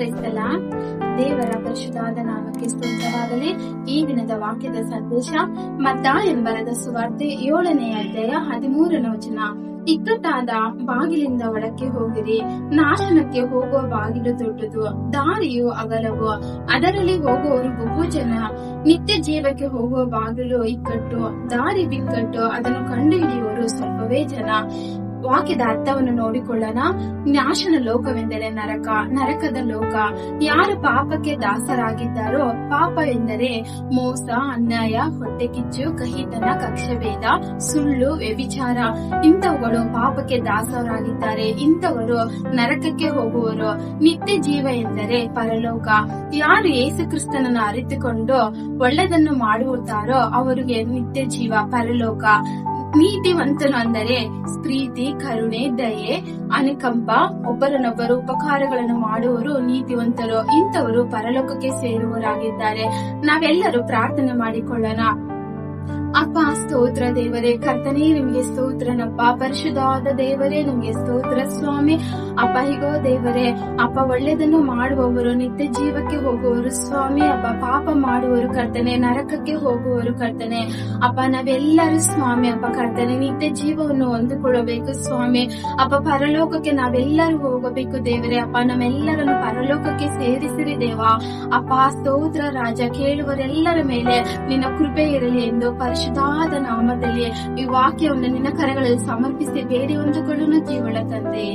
ಕ್ರೈಸ್ತಲ. ದೇವರ ಪರಿಶುದ್ಧಾದ ನಾಮಕ್ಕೆ ಸ್ತೋತ್ರವಾಗಲಿ. ಈ ದಿನದ ವಾಕ್ಯದ ಸಂದೇಶ ಮತ್ತಾಯನ್ ಎಂಬರದ ಸುವಾರ್ತೆ ಏಳನೇ ಅಧ್ಯಾಯ ಹದಿಮೂರನೇ ವಚನ. ಇಕ್ಕಟ್ಟಾದ ಬಾಗಿಲಿಂದ ಒಳಕ್ಕೆ ಹೋಗಿರಿ. ನಾಶನಕ್ಕೆ ಹೋಗುವ ಬಾಗಿಲು ದೊಡ್ಡದು, ದಾರಿಯು ಅಗಲವು. ಅದರಲ್ಲಿ ಹೋಗುವವರು ಬಹು ಜನ. ನಿತ್ಯ ಜೀವಕ್ಕೆ ಹೋಗುವ ಬಾಗಿಲು ಇಕ್ಕಟ್ಟು, ದಾರಿ ಬಿಕ್ಕಟ್ಟು, ಅದನ್ನು ಕಂಡುಹಿಡಿಯುವರು ಸ್ವಲ್ಪವೇ ಜನ. ವಾಕ್ಯದ ಅರ್ಥವನ್ನು ನೋಡಿಕೊಳ್ಳೋಣ. ನಾಶನ ಲೋಕವೆಂದರೆ ನರಕ, ನರಕದ ಲೋಕ. ಯಾರು ಪಾಪಕ್ಕೆ ದಾಸರಾಗಿದ್ದಾರೋ ಪಾಪ ಎಂದರೆ ಮೋಸ, ಅನ್ಯಾಯ, ಹೊಟ್ಟೆ ಕಿಚ್ಚು, ಕಹಿತನ, ಕಕ್ಷಭೇದ, ಸುಳ್ಳು, ವ್ಯಭಿಚಾರ. ಇಂಥವುಗಳು ಪಾಪಕ್ಕೆ ದಾಸರಾಗಿದ್ದಾರೆ. ಇಂಥವರು ನರಕಕ್ಕೆ ಹೋಗುವರು. ನಿತ್ಯ ಜೀವ ಎಂದರೆ ಪರಲೋಕ. ಯಾರು ಯೇಸು ಕ್ರಿಸ್ತನನ್ನು ಅರಿತುಕೊಂಡು ಒಳ್ಳೆದನ್ನು ಮಾಡುತ್ತಾರೋ ಅವರಿಗೆ ನಿತ್ಯ ಜೀವ, ಪರಲೋಕ. ನೀತಿವಂತನು ಅಂದರೆ ಪ್ರೀತಿ, ಕರುಣೆ, ದಯೆ, ಅನುಕಂಪ, ಒಬ್ಬರನ್ನೊಬ್ಬರು ಉಪಕಾರಗಳನ್ನು ಮಾಡುವವರು, ನೀತಿವಂತರು, ಇಂಥವರು ಪರಲೋಕಕ್ಕೆ ಸೇರುವರಾಗಿದ್ದಾರೆ ನಾವೆಲ್ಲರೂ ಪ್ರಾರ್ಥನೆ ಮಾಡಿಕೊಳ್ಳೋಣ. ಅಪ್ಪ, ಸ್ತೋತ್ರ ದೇವರೇ, ಕರ್ತನೇ, ನಿಮ್ಗೆ ಸ್ತೋತ್ರನಪ್ಪ ಪರಿಶುದ್ಧವಾದ ದೇವರೇ, ನಿಮ್ಗೆ ಸ್ತೋತ್ರ ಸ್ವಾಮಿ. ಅಪ್ಪ ಹೀಗೋ ದೇವರೇ, ಅಪ್ಪ ಒಳ್ಳೆದನ್ನು ಮಾಡುವವರು, ನಿತ್ಯ ಜೀವಕ್ಕೆ ಹೋಗುವವರು ಸ್ವಾಮಿ. ಅಪ್ಪ, ಪಾಪ ಮಾಡುವವರು ಕರ್ತನೆ, ನರಕಕ್ಕೆ ಹೋಗುವವರು ಕರ್ತನೆ. ಅಪ್ಪ, ನಾವೆಲ್ಲರೂ ಸ್ವಾಮಿ, ಅಪ್ಪ, ಕರ್ತನೆ, ನಿತ್ಯ ಜೀವವನ್ನು ಹೊಂದಿಕೊಳ್ಳಬೇಕು ಸ್ವಾಮಿ. ಅಪ್ಪ, ಪರಲೋಕಕ್ಕೆ ನಾವೆಲ್ಲರೂ ಹೋಗಬೇಕು ದೇವರೇ. ಅಪ್ಪ, ನಮ್ಮೆಲ್ಲರನ್ನು ಪರಲೋಕಕ್ಕೆ ಸೇರಿಸಿರಿ ದೇವ. ಅಪ್ಪ, ಸ್ತೋತ್ರ ರಾಜ ಕೇಳುವರೆಲ್ಲರ ಮೇಲೆ ನಿನ್ನ ಕೃಪೆ ಇರಲಿ ಎಂದು ಪರಿಶುದ್ಧಾದ ನಾಮದಲ್ಲಿ ಈ ವಾಕ್ಯವನ್ನು ನಿನ್ನ ಕರಗಳಲ್ಲಿ ಸಮರ್ಪಿಸಿ ಬೇಡಿ ಹೊಂದಿಕೊಳ್ಳುವ ಜೀವಳ ತಂದೆ